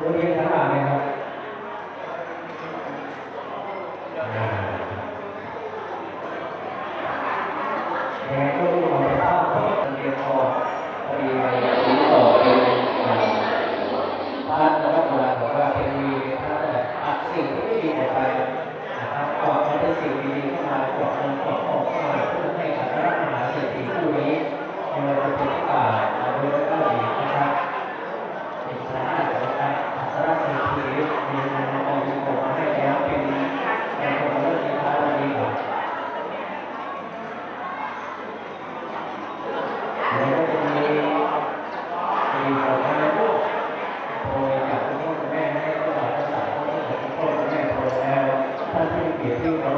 บริเวณชั้นล่างนะครับแล้ก็รู้ว่าภาพที่เรียนพอพอดีไปติดต่อเป็นพระนักบุญบอกว่าเป็มีสิ่งที่ไม่ดีออกไปนะครับก็มันเป็นสิ่งดีๆเข้ามาก่อนก่อน เกียรติที่เรา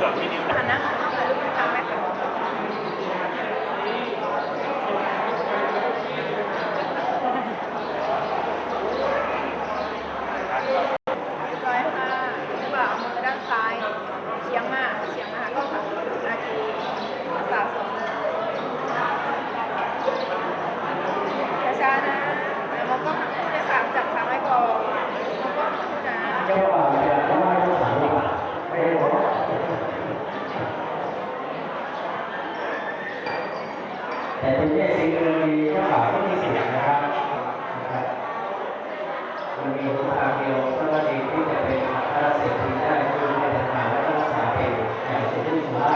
Karena. แต่คุณแม่สิ่งห์มันมีเจ้าบ่าวไม่มีสิทธิ์นะครับมันมีหนทางเดียวเท่านั้นเองที่จะเป็นพระเศรษฐีได้คือในทานและรักษาเป็นอย่างสมบูรณ์ว่า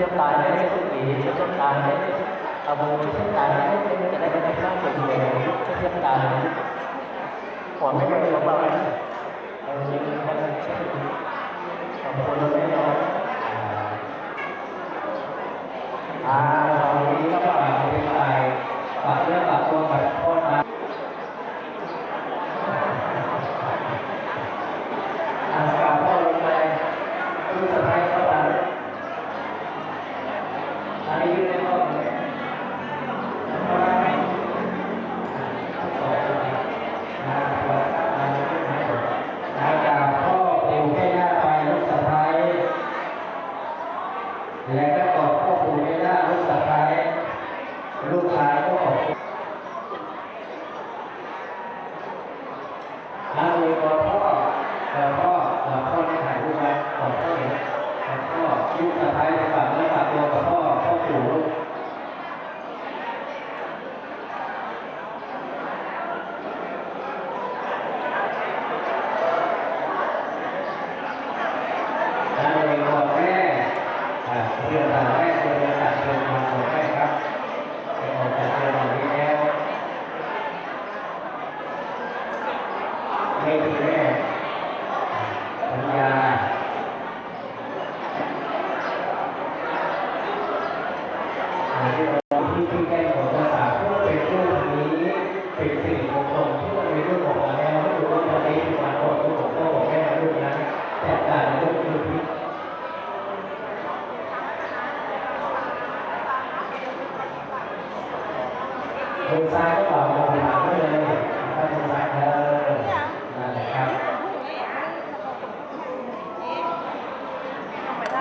ที่ยวตายไม่ได้สุกปีเที่ยวตายไม่ได้เอามือเที่ยวตายไม่ได้จะได้ไม่พลาดเองเลยเที่ยวตายขอไม่ได้ขอบ้างเอาจริงๆขอบคุณไม่น้อยอ่าตอนนี้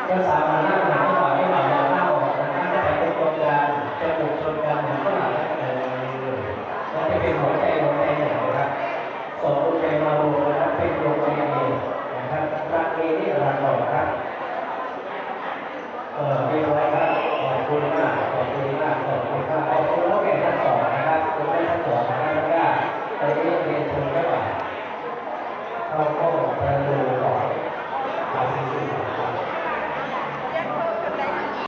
เจ้าสาวมานั่งหาต่อให้ต่อแล้วหน้าออกหน้าไปตรงกันจะปลุกชนกันหาข้างหลังเออแล้วจะเป็นหัวใจหัวใจไหนครับส่งหัวใจมาบูรณะเป็นดวงใจเองนะครับรักเองนี่รักต่อครับเออไม่ร้อย